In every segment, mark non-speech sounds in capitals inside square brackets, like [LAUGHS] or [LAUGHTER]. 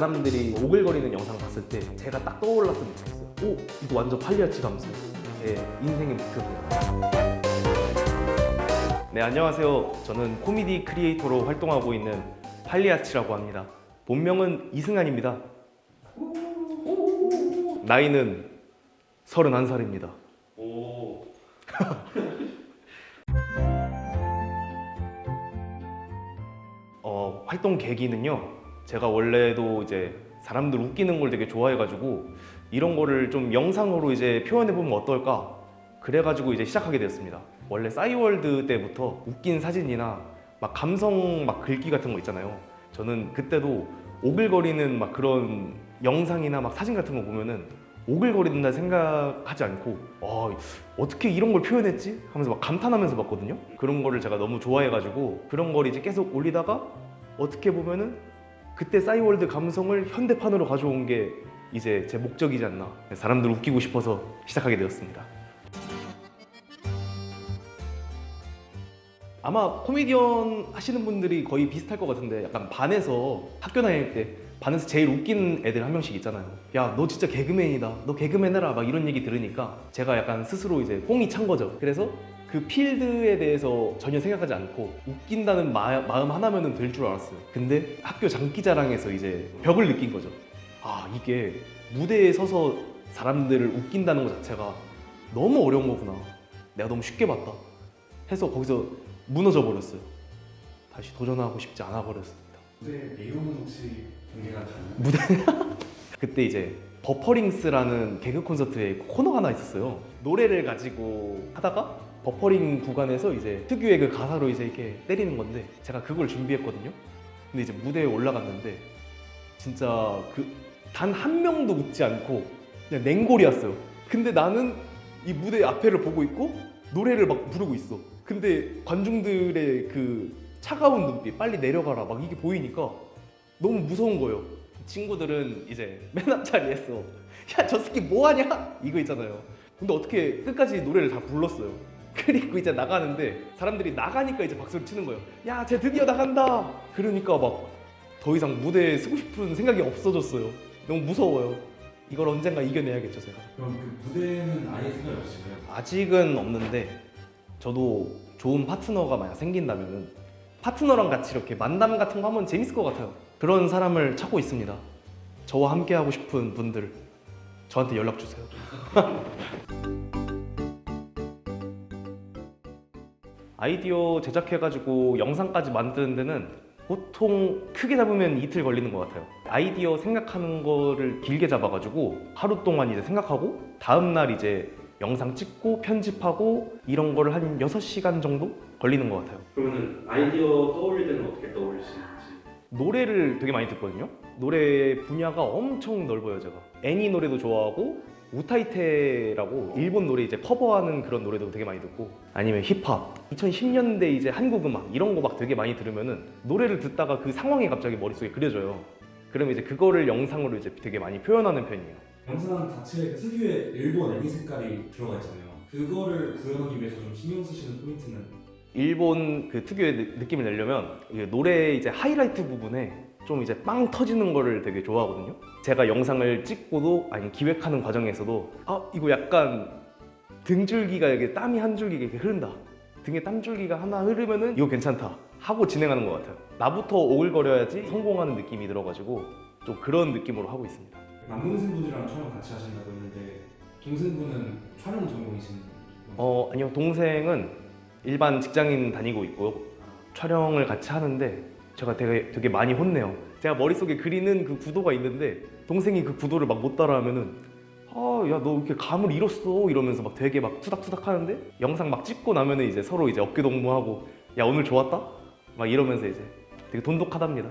사람들이 오글거리는 영상 봤을 때 제가 딱 떠올랐으면 좋겠어요. 오, 이거 완전 팔리아치 감성. 제 인생의 목표입니다. 네, 안녕하세요. 저는 코미디 크리에이터로 활동하고 있는 팔리아치라고 합니다. 본명은 이승환입니다. 나이는 31살입니다. 오. [LAUGHS] 어, 활동 계기는요. 제가 원래도 이제 사람들 웃기는 걸 되게 좋아해가지고 이런 거를 좀 영상으로 이제 표현해 보면 어떨까? 그래가지고 이제 시작하게 되었습니다. 원래 싸이월드 때부터 웃긴 사진이나 막 감성 막 글귀 같은 거 있잖아요. 저는 그때도 오글거리는 막 그런 영상이나 막 사진 같은 거 보면은 오글거린다 생각하지 않고 와 어떻게 이런 걸 표현했지 하면서 막 감탄하면서 봤거든요. 그런 거를 제가 너무 좋아해가지고 그런 걸 이제 계속 올리다가 어떻게 보면은 그때 싸이월드 감성을 현대판으로 가져온 게 이제 제 목적이지 않나. 사람들 웃기고 싶어서 시작하게 되었습니다. 아마 코미디언 하시는 분들이 거의 비슷할 것 같은데 약간 반에서 학교 다닐 때 반에서 제일 웃긴 애들 한 명씩 있잖아요. 야, 너 진짜 개그맨이다. 너 개그맨 해라. 막 이런 얘기 들으니까 제가 약간 스스로 이제 뽕이 찬 거죠. 그래서 그 필드에 대해서 전혀 생각하지 않고 웃긴다는 마, 마음 하나면은 될 줄 알았어요. 근데 학교 장기자랑에서 이제 벽을 느낀 거죠. 아, 이게 무대에 서서 사람들을 웃긴다는 것 자체가 너무 어려운 거구나. 내가 너무 쉽게 봤다. 해서 거기서 무너져 버렸어요. 다시 도전하고 싶지 않아 버렸습니다. 네, 내용은 혹시 공개가 가능해요? [LAUGHS] 그때 이제 버퍼링스라는 개그 콘서트에 코너가 하나 있었어요. 노래를 가지고 하다가 버퍼링 구간에서 이제 특유의 그 가사로 이제 이렇게 때리는 건데 제가 그걸 준비했거든요. 근데 이제 무대에 올라갔는데 진짜 그 단 한 명도 웃지 않고 그냥 냉골이었어요. 근데 나는 이 무대 앞에를 보고 있고 노래를 막 부르고 있어. 근데 관중들의 그 차가운 눈빛 빨리 내려가라 막 이게 보이니까 너무 무서운 거예요. 친구들은 이제 [LAUGHS] 맨 앞자리에서 야 저 새끼 뭐 하냐 이거 있잖아요. 근데 어떻게 끝까지 노래를 다 불렀어요. 그리고 이제 나가는데 사람들이 나가니까 이제 박수를 치는 거예요. 야, 쟤 드디어 나간다. 그러니까 막 더 이상 무대에 서고 싶은 생각이 없어졌어요. 너무 무서워요. 이걸 언젠가 이겨내야겠죠, 제가. 그럼 그 무대는 아예 생각이 없으신가요? 아직은 없는데 저도 좋은 파트너가 만약 생긴다면 파트너랑 같이 이렇게 만남 같은 거 하면 재밌을 것 같아요. 그런 사람을 찾고 있습니다. 저와 함께 하고 싶은 분들 저한테 연락 주세요. [LAUGHS] 아이디어 제작해가지고 영상까지 만드는 데는 보통 크게 잡으면 이틀 걸리는 것 같아요. 아이디어 생각하는 거를 길게 잡아가지고 하루 동안 이제 생각하고 다음날 이제 영상 찍고 편집하고 이런 거를 한 6시간 정도 걸리는 것 같아요. 그러면 아이디어 떠올릴 때는 어떻게 떠올리시는지? 노래를 되게 많이 듣거든요. 노래 분야가 엄청 넓어요, 제가. 애니 노래도 좋아하고 우타이테라고 일본 노래 이제 커버하는 그런 노래도 되게 많이 듣고 아니면 힙합 2010년대 이제 한국 음악 이런 거 막 되게 많이 들으면은 노래를 듣다가 그 상황이 갑자기 머릿속에 그려져요. 그러면 이제 그거를 영상으로 이제 되게 많이 표현하는 편이에요. 영상 자체에 그 특유의 일본 애니 색깔이 들어가 있잖아요. 그거를 구현하기 위해서 좀 신경 쓰시는 포인트는 일본 그 특유의 느- 느낌을 내려면 이 노래 이제 하이라이트 부분에 좀 이제 빵 터지는 거를 되게 좋아하거든요. 제가 영상을 찍고도 아니 기획하는 과정에서도 아 이거 약간 등줄기가 이게 땀이 한 줄기가 이렇게 흐른다. 등에 땀줄기가 하나 흐르면은 이거 괜찮다 하고 진행하는 것 같아요. 나부터 오글거려야지 성공하는 느낌이 들어가지고 좀 그런 느낌으로 하고 있습니다. 남동생분이랑 촬영 같이 하신다고 했는데 동생분은 촬영 전공이신? 어 아니요 동생은 일반 직장인 다니고 있고요 촬영을 같이 하는데 제가 되게 되게 많이 혼내요. 제가 머릿속에 그리는 그 구도가 있는데 동생이 그 구도를 막 못 따라하면은 아 야 너 이렇게 감을 잃었어? 이러면서 막 되게 막 투닥투닥 하는데 영상 막 찍고 나면은 이제 서로 이제 어깨 동무하고 야 오늘 좋았다? 막 이러면서 이제 되게 돈독하답니다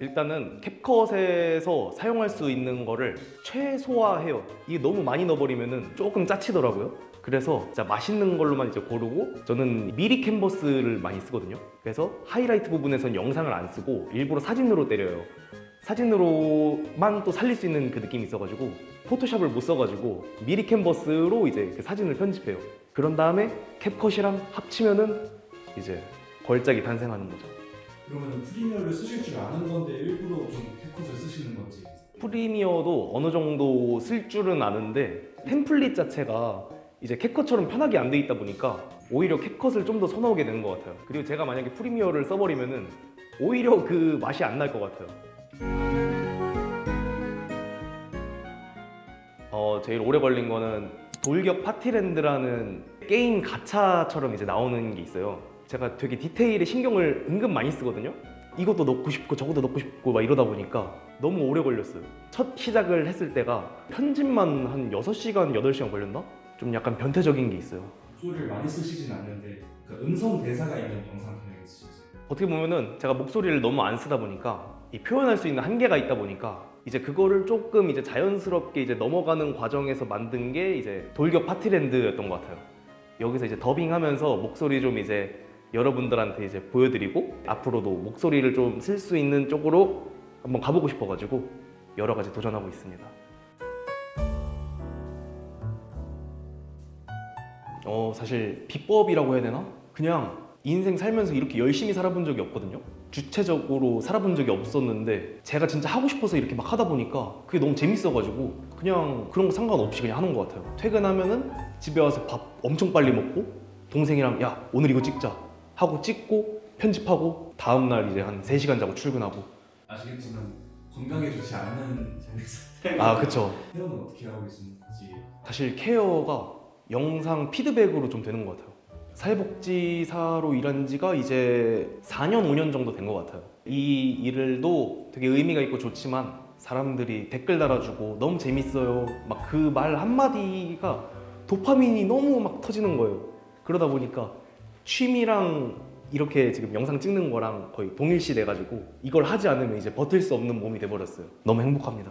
일단은 캡컷에서 사용할 수 있는 거를 최소화해요. 이게 너무 많이 넣어버리면은 조금 짜치더라고요. 그래서 진짜 맛있는 걸로만 이제 고르고 저는 미리 캔버스를 많이 쓰거든요. 그래서 하이라이트 부분에선 영상을 안 쓰고 일부러 사진으로 때려요. 사진으로만 또 살릴 수 있는 그 느낌이 있어가지고 포토샵을 못 써가지고 미리 캔버스로 이제 그 사진을 편집해요. 그런 다음에 캡컷이랑 합치면은 이제 걸작이 탄생하는 거죠. 그러면 프리미어를 쓰실 줄 아는 건데 일부러 좀 캐컷을 쓰시는 건지 프리미어도 어느 정도 쓸 줄은 아는데 템플릿 자체가 이제 캡컷처럼 편하게 안 돼 있다 보니까 오히려 캡컷을 좀 더 선호하게 되는 것 같아요. 그리고 제가 만약에 프리미어를 써버리면은 오히려 그 맛이 안 날 것 같아요. 어, 제일 오래 걸린 거는 돌격 파티랜드라는 게임 가차처럼 이제 나오는 게 있어요. 제가 되게 디테일에 신경을 은근 많이 쓰거든요. 이것도 넣고 싶고 저것도 넣고 싶고 막 이러다 보니까 너무 오래 걸렸어요. 첫 시작을 했을 때가 편집만 한 6시간, 8시간 걸렸나? 좀 약간 변태적인 게 있어요. 소리를 많이 쓰시진 않는데 그 음성 대사가 있는 영상 편에 있으시죠? 어떻게 보면은 제가 목소리를 너무 안 쓰다 보니까 이 표현할 수 있는 한계가 있다 보니까 이제 그거를 조금 이제 자연스럽게 이제 넘어가는 과정에서 만든 게 이제 돌격 파티랜드였던 것 같아요. 여기서 이제 더빙하면서 목소리 좀 이제 여러분들한테 이제 보여드리고 앞으로도 목소리를 좀 쓸 수 있는 쪽으로 한번 가보고 싶어가지고 여러 가지 도전하고 있습니다. 어 사실 비법이라고 해야 되나? 그냥 인생 살면서 이렇게 열심히 살아본 적이 없거든요. 주체적으로 살아본 적이 없었는데 제가 진짜 하고 싶어서 이렇게 막 하다 보니까 그게 너무 재밌어가지고 그냥 그런 거 상관없이 그냥 하는 것 같아요. 퇴근하면은 집에 와서 밥 엄청 빨리 먹고 동생이랑 야 오늘 이거 찍자 하고 찍고 편집하고 다음날 이제 한 3시간 자고 출근하고 아시겠지만 건강에 좋지 않은 삶의 스타일 아 그쵸 헤어는 어떻게 하고 계신지 사실 케어가 영상 피드백으로 좀 되는 것 같아요. 사회복지사로 일한 지가 이제 4년, 5년 정도 된 것 같아요. 이 일을도 되게 의미가 있고 좋지만 사람들이 댓글 달아주고 너무 재밌어요. 막 그 말 한마디가 도파민이 너무 막 터지는 거예요. 그러다 보니까 취미랑 이렇게 지금 영상 찍는 거랑 거의 동일시 돼가지고 이걸 하지 않으면 이제 버틸 수 없는 몸이 돼버렸어요. 너무 행복합니다.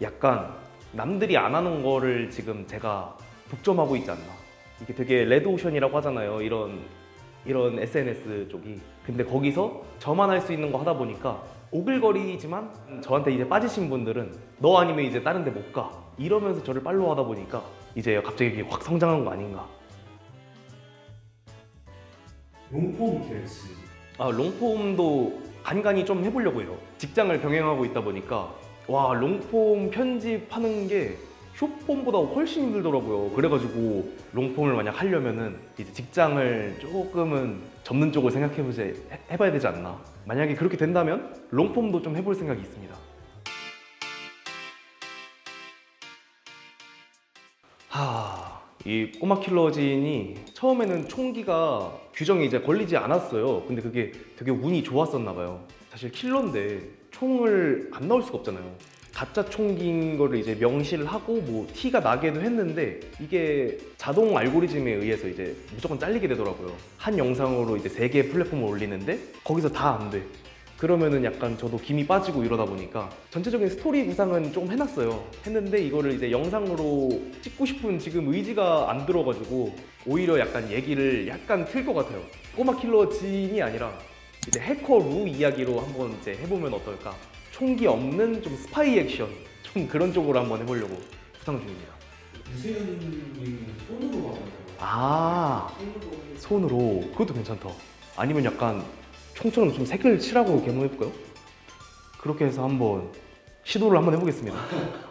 약간 남들이 안 하는 거를 지금 제가 독점하고 있지 않나. 이게 되게 레드오션이라고 하잖아요. 이런 이런 SNS 쪽이. 근데 거기서 저만 할 수 있는 거 하다 보니까 오글거리지만 저한테 이제 빠지신 분들은 너 아니면 이제 다른 데 못 가. 이러면서 저를 팔로우 하다 보니까 이제 갑자기 확 성장한 거 아닌가. 롱폼 갤스 아 롱폼도 간간히 좀 해보려고 해요. 직장을 병행하고 있다 보니까 와 롱폼 편집하는 게 숏폼보다 훨씬 힘들더라고요. 그래가지고 롱폼을 만약 하려면은 이제 직장을 조금은 접는 쪽을 생각해보자 해- 해봐야 되지 않나. 만약에 그렇게 된다면 롱폼도 좀 해볼 생각이 있습니다. 하, 이 꼬마 킬러진이 처음에는 총기가 규정이 이제 걸리지 않았어요. 근데 그게 되게 운이 좋았었나 봐요. 사실 킬러인데 총을 안 넣을 수가 없잖아요. 가짜 총기인 거를 이제 명시를 하고 뭐 티가 나게도 했는데 이게 자동 알고리즘에 의해서 이제 무조건 잘리게 되더라고요. 한 영상으로 이제 세 개의 플랫폼을 올리는데 거기서 다 안 돼. 그러면은 약간 저도 김이 빠지고 이러다 보니까 전체적인 스토리 구상은 조금 해놨어요. 했는데 이거를 이제 영상으로 찍고 싶은 지금 의지가 안 들어가지고 오히려 약간 얘기를 약간 틀 것 같아요. 꼬마 킬러 진이 아니라 이제 해커 루 이야기로 한번 이제 해보면 어떨까? 총기 없는 좀 스파이 액션 좀 그런 쪽으로 한번 해보려고 구상 중입니다. 유세윤님은 손으로 받아요 아 손으로 손으로 그것도 괜찮다. 아니면 약간 총처럼 좀 색을 칠하고 개모해볼까요? 그렇게 해서 한번 시도를 한번 해보겠습니다. [LAUGHS]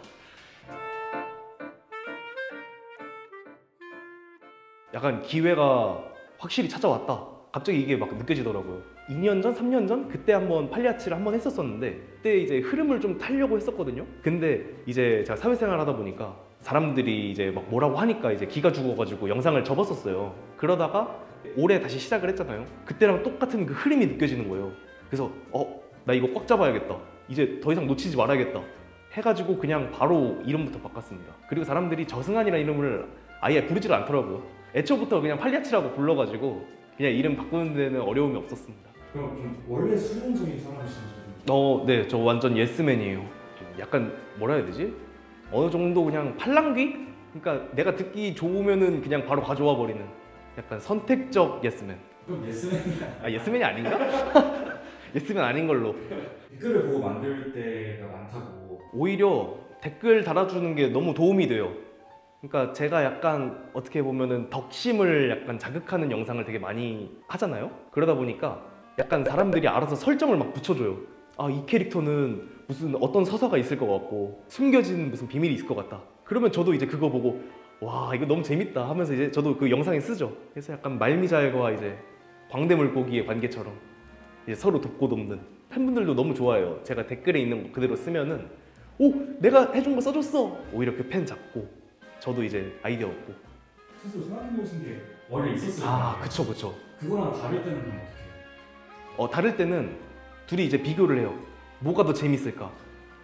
약간 기회가 확실히 찾아왔다. 갑자기 이게 막 느껴지더라고요. 2년 전, 3년 전 그때 한번 팔리아치를 한번 했었었는데 그때 이제 흐름을 좀 타려고 했었거든요. 근데 이제 제가 사회생활 하다 보니까 사람들이 이제 막 뭐라고 하니까 이제 기가 죽어가지고 영상을 접었었어요. 그러다가 올해 다시 시작을 했잖아요. 그때랑 똑같은 그 흐름이 느껴지는 거예요. 그래서 어, 나 이거 꽉 잡아야겠다. 이제 더 이상 놓치지 말아야겠다. 해가지고 그냥 바로 이름부터 바꿨습니다. 그리고 사람들이 저승환이라는 이름을 아예 부르지를 않더라고요. 애초부터 그냥 팔리아치라고 불러가지고 그냥 이름 바꾸는 데는 어려움이 없었습니다. 그럼 좀 원래 수용적인 사람이신지 어, 네, 저 완전 예스맨이에요. 약간 뭐라 해야 되지? 어느 정도 그냥 팔랑귀? 그러니까 내가 듣기 좋으면은 그냥 바로 가져와 버리는 약간 선택적 예스맨. 그럼 예스맨이 아, 예스맨이 아닌가? [LAUGHS] 예스맨 아닌 걸로. 댓글을 보고 만들 때가 많다고 오히려 댓글 달아주는 게 너무 도움이 돼요. 그러니까 제가 약간 어떻게 보면은 덕심을 약간 자극하는 영상을 되게 많이 하잖아요. 그러다 보니까 약간 사람들이 알아서 설정을 막 붙여줘요. 아 이 캐릭터는 무슨 어떤 서사가 있을 것 같고 숨겨진 무슨 비밀이 있을 것 같다. 그러면 저도 이제 그거 보고 와 이거 너무 재밌다 하면서 이제 저도 그 영상에 쓰죠. 그래서 약간 말미잘과 이제 광대 물고기의 관계처럼 이제 서로 돕고 돕는 팬분들도 너무 좋아해요. 제가 댓글에 있는 거 그대로 쓰면은 오 내가 해준 거 써줬어. 오히려 그 팬 잡고 저도 이제 아이디어 얻고. 스스로 생각해 보신 게 원래 있었을 거 아? 그쵸 그쵸. 그거랑 다를 때는 어떻게? 어, 다를 때는 둘이 이제 비교를 해요. 뭐가 더 재밌을까?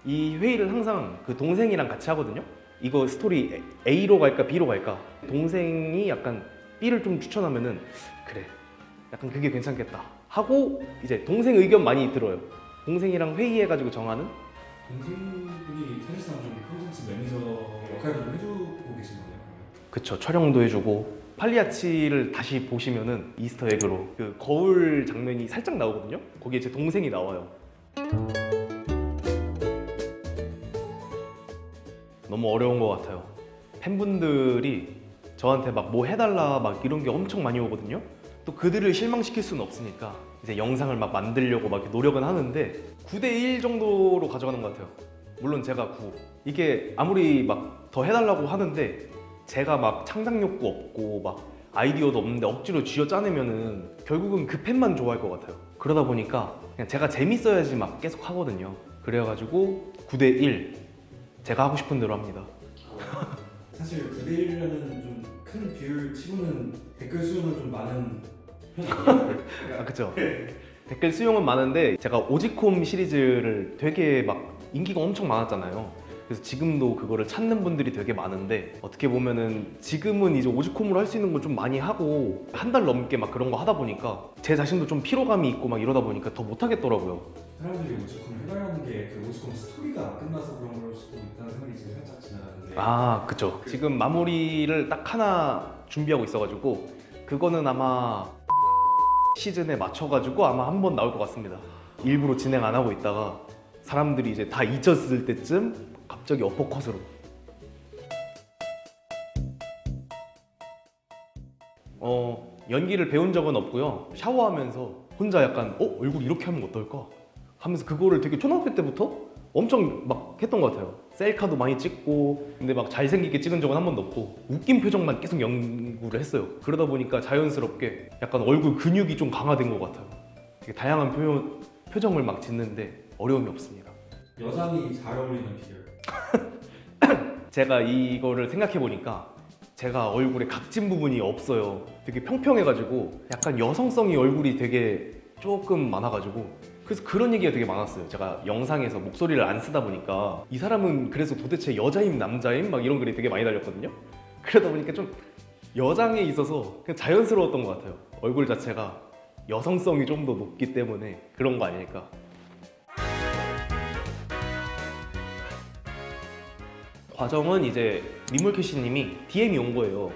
이 회의를 항상 그 동생이랑 같이 하거든요. 이거 스토리 A로 갈까 B로 갈까? 동생이 약간 B를 좀 추천하면은 그래. 약간 그게 괜찮겠다. 하고 이제 동생 의견 많이 들어요. 동생이랑 회의해가지고 정하는 동생분이 사실상 좀 콘텐츠 매니저 역할도 좀 해주고 계신 거네요. 그쵸 촬영도 해주고 팔리아치를 다시 보시면은 이스터 에그로 그 거울 장면이 살짝 나오거든요. 거기에 제 동생이 나와요. 너무 어려운 것 같아요. 팬분들이 저한테 막 뭐 해달라 막 이런 게 엄청 많이 오거든요. 또 그들을 실망시킬 수는 없으니까 이제 영상을 막 만들려고 막 노력은 하는데 9대1 정도로 가져가는 것 같아요. 물론 제가 9. 이게 아무리 막 더 해달라고 하는데 제가 막 창작 욕구 없고 막 아이디어도 없는데 억지로 쥐어 짜내면은 결국은 그 팬만 좋아할 것 같아요. 그러다 보니까 그냥 제가 재밌어야지 막 계속 하거든요. 그래가지고 9대 1 제가 하고 싶은 대로 합니다. 사실 9대 1이라는 좀 큰 비율 치고는 댓글 수는 좀 많은. [LAUGHS] 아 그쵸 댓글 수용은 많은데 제가 오지콤 시리즈를 되게 막 인기가 엄청 많았잖아요 그래서 지금도 그거를 찾는 분들이 되게 많은데 어떻게 보면은 지금은 이제 오지콤으로 할 수 있는 걸좀 많이 하고 한 달 넘게 막 그런 거 하다 보니까 제 자신도 좀 피로감이 있고 막 이러다 보니까 더 못 하겠더라고요. 사람들이 오죽하면 해달라는 게 그 오죽하면 스토리가 안 끝나서 그런 걸 수도 있다는 생각이 지금 살짝 지나가는데. 아 그쵸. 지금 마무리를 딱 하나 준비하고 있어가지고 그거는 아마 시즌에 맞춰가지고 아마 한 번 나올 것 같습니다. 일부러 진행 안 하고 있다가 사람들이 이제 다 잊었을 때쯤 갑자기 어퍼컷으로. 어 연기를 배운 적은 없고요. 샤워하면서 혼자 약간 어 얼굴 이렇게 하면 어떨까? 하면서 그거를 되게 초등학교 때부터 엄청 막 했던 것 같아요. 셀카도 많이 찍고 근데 막 잘생기게 찍은 적은 한 번도 없고 웃긴 표정만 계속 연구를 했어요. 그러다 보니까 자연스럽게 약간 얼굴 근육이 좀 강화된 것 같아요. 되게 다양한 표, 표정을 막 짓는데 어려움이 없습니다. 여장이 잘 어울리는 비결 [LAUGHS] 제가 이거를 생각해 보니까 제가 얼굴에 각진 부분이 없어요. 되게 평평해가지고 약간 여성성이 얼굴이 되게 조금 많아가지고 그래서 그런 얘기가 되게 많았어요. 제가 영상에서 목소리를 안 쓰다 보니까 이 사람은 그래서 도대체 여자임 남자임 막 이런 글이 되게 많이 달렸거든요. 그러다 보니까 좀 여장에 있어서 그냥 자연스러웠던 것 같아요. 얼굴 자체가 여성성이 좀 더 높기 때문에 그런 거 아닐까. 과정은 이제 리몰캐시님이 DM이 온 거예요.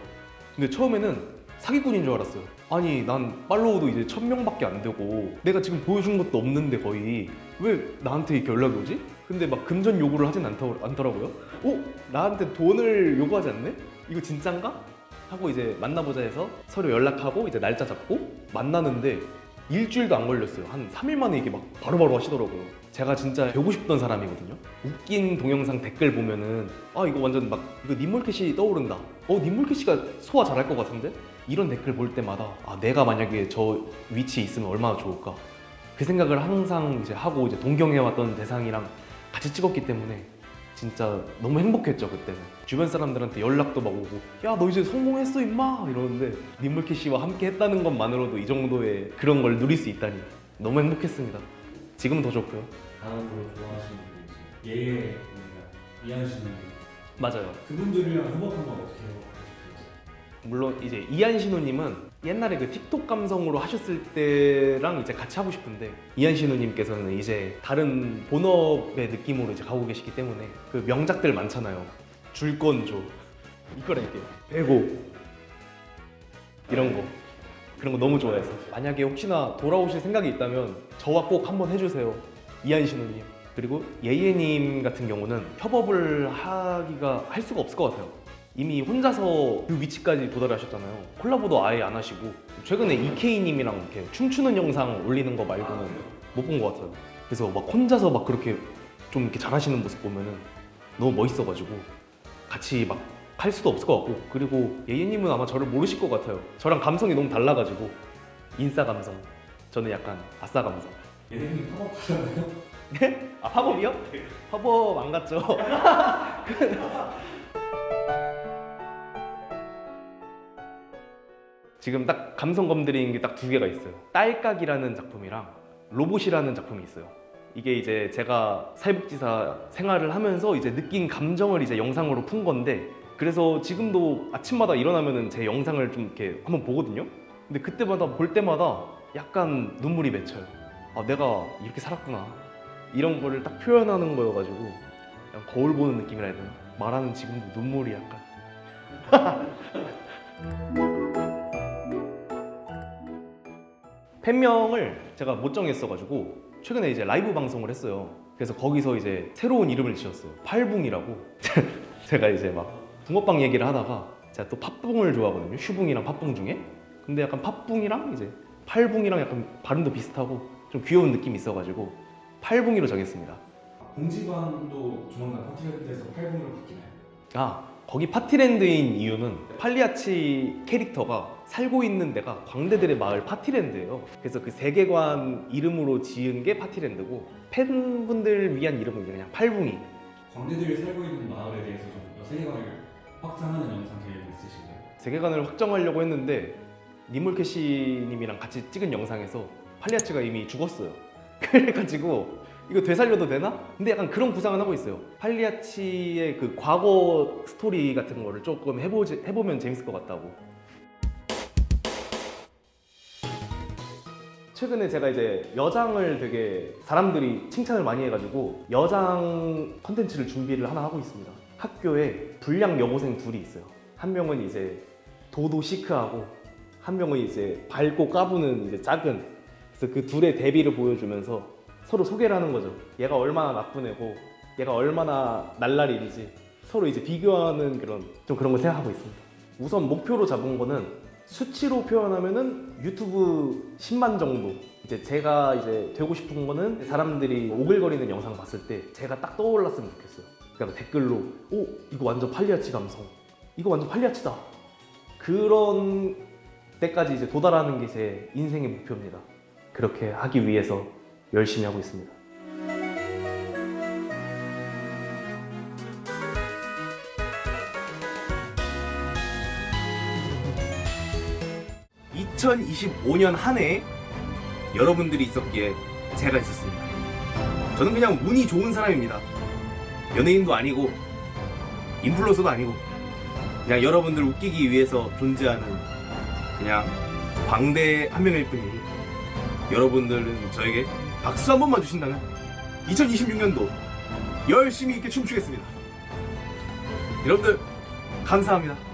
근데 처음에는 사기꾼인 줄 알았어요. 아니 난 팔로워도 이제 천 명밖에 안 되고 내가 지금 보여준 것도 없는데 거의 왜 나한테 이렇게 연락이 오지? 근데 막 금전 요구를 하진 않더, 않더라고요. 어? 나한테 돈을 요구하지 않네? 이거 진짠가? 하고 이제 만나보자 해서 서로 연락하고 이제 날짜 잡고 만나는데 일주일도 안 걸렸어요. 한 3일 만에 이게 막 바로바로 하시더라고요. 제가 진짜 배우고 싶던 사람이거든요. 웃긴 동영상 댓글 보면은 아 이거 완전 막 이거 님몰캐시 떠오른다. 어 님몰캐시가 소화 잘할 것 같은데? 이런 댓글 볼 때마다 아 내가 만약에 저 위치에 있으면 얼마나 좋을까. 그 생각을 항상 이제 하고 이제 동경해왔던 대상이랑 같이 찍었기 때문에 진짜 너무 행복했죠 그때는 주변 사람들한테 연락도 막 오고 야 너 이제 성공했어 임마 이러는데 민물캐 씨와 함께 했다는 것만으로도 이 정도의 그런 걸 누릴 수 있다니 너무 행복했습니다 지금은 더 좋고요. 다음으로 좋아하시는 예예입니다 이한 씨는 맞아요. 그분들이랑 협업 한번 어떻게 해보고 물론 이제 이한 신우님은 옛날에 그 틱톡 감성으로 하셨을 때랑 이제 같이 하고 싶은데 이한 신우님께서는 이제 다른 본업의 느낌으로 이제 가고 계시기 때문에 그 명작들 많잖아요. 줄건 줘. 이거랄게요. 배고 이런 거 그런 거 너무 좋아해서 만약에 혹시나 돌아오실 생각이 있다면 저와 꼭 한번 해주세요. 이한 신우님 그리고 예예님 같은 경우는 협업을 하기가 할 수가 없을 것 같아요. 이미 혼자서 그 위치까지 도달하셨잖아요. 콜라보도 아예 안 하시고 최근에 EK님이랑 이렇게 춤추는 영상 올리는 거 말고는 못 본 것 같아요. 그래서 막 혼자서 막 그렇게 좀 이렇게 잘하시는 모습 보면은 너무 멋있어가지고 같이 막 할 수도 없을 것 같고 그리고 예예님은 아마 저를 모르실 것 같아요. 저랑 감성이 너무 달라가지고 인싸 감성. 저는 약간 아싸 감성. 예능님 팝업하셨나요? 아 팝업이요? 팝업 안 갔죠. [LAUGHS] 지금 딱 감성 검드린 게 딱 두 개가 있어요. 딸깍이라는 작품이랑 로봇이라는 작품이 있어요. 이게 이제 제가 사회복지사 생활을 하면서 이제 느낀 감정을 이제 영상으로 푼 건데 그래서 지금도 아침마다 일어나면은 제 영상을 좀 이렇게 한번 보거든요. 근데 그때마다 볼 때마다 약간 눈물이 맺혀요. 아 내가 이렇게 살았구나. 이런 거를 딱 표현하는 거여가지고 그냥 거울 보는 느낌이라 해야 되나? 말하는 지금도 눈물이 약간 [LAUGHS] 팬명을 제가 못 정했어가지고 최근에 이제 라이브 방송을 했어요 그래서 거기서 이제 새로운 이름을 지었어요 팔붕이라고 [LAUGHS] 제가 이제 막 붕어빵 얘기를 하다가 제가 또 팥붕을 좋아하거든요 슈붕이랑 팥붕 중에 근데 약간 팥붕이랑 이제 팔붕이랑 약간 발음도 비슷하고 좀 귀여운 느낌이 있어가지고 팔붕이로 정했습니다 공지관도 조만간 파티랜드에서 8분으로 바뀌나요? 아 거기 파티랜드인 이유는 팔리아치 캐릭터가 살고 있는 데가 광대들의 마을 파티랜드예요. 그래서 그 세계관 이름으로 지은 게 파티랜드고 팬분들 위한 이름은 그냥 팔붕이. 광대들이 살고 있는 마을에 대해서 좀 세계관을 확장하는 영상 계획이 있으신가요? 세계관을 확정하려고 했는데 니몰캐시님이랑 같이 찍은 영상에서 팔리아치가 이미 죽었어요. [LAUGHS] 그래가지고 이거 되살려도 되나? 근데 약간 그런 구상은 하고 있어요. 팔리아치의 그 과거 스토리 같은 거를 조금 해보지, 해보면 재밌을 것 같다고. 최근에 제가 이제 여장을 되게 사람들이 칭찬을 많이 해가지고 여장 컨텐츠를 준비를 하나 하고 있습니다. 학교에 불량 여고생 둘이 있어요. 한 명은 이제 도도 시크하고 한 명은 이제 밝고 까부는 이제 작은. 그래서 그 둘의 대비를 보여주면서 서로 소개를 하는 거죠. 얘가 얼마나 나쁜 애고 얘가 얼마나 날라리인지 서로 이제 비교하는 그런 좀 그런 걸 생각하고 있습니다. 우선 목표로 잡은 거는 수치로 표현하면은 유튜브 10만 정도. 이제 제가 이제 되고 싶은 거는 사람들이 오글거리는 영상 봤을 때 제가 딱 떠올랐으면 좋겠어요. 그러니까 댓글로 오 이거 완전 팔리아치 감성. 이거 완전 팔리아치다. 그런 때까지 이제 도달하는 게 제 인생의 목표입니다. 그렇게 하기 위해서 열심히 하고 있습니다. (2025년) 한 해 여러분들이 있었기에 제가 있었습니다 저는 그냥 운이 좋은 사람입니다 연예인도 아니고 인플루언서도 아니고 그냥 여러분들 웃기기 위해서 존재하는 그냥 광대 한 명일 뿐이에요 여러분들은 저에게 박수 한 번만 주신다면 2026년도 열심히 있게 춤추겠습니다. 여러분들 감사합니다.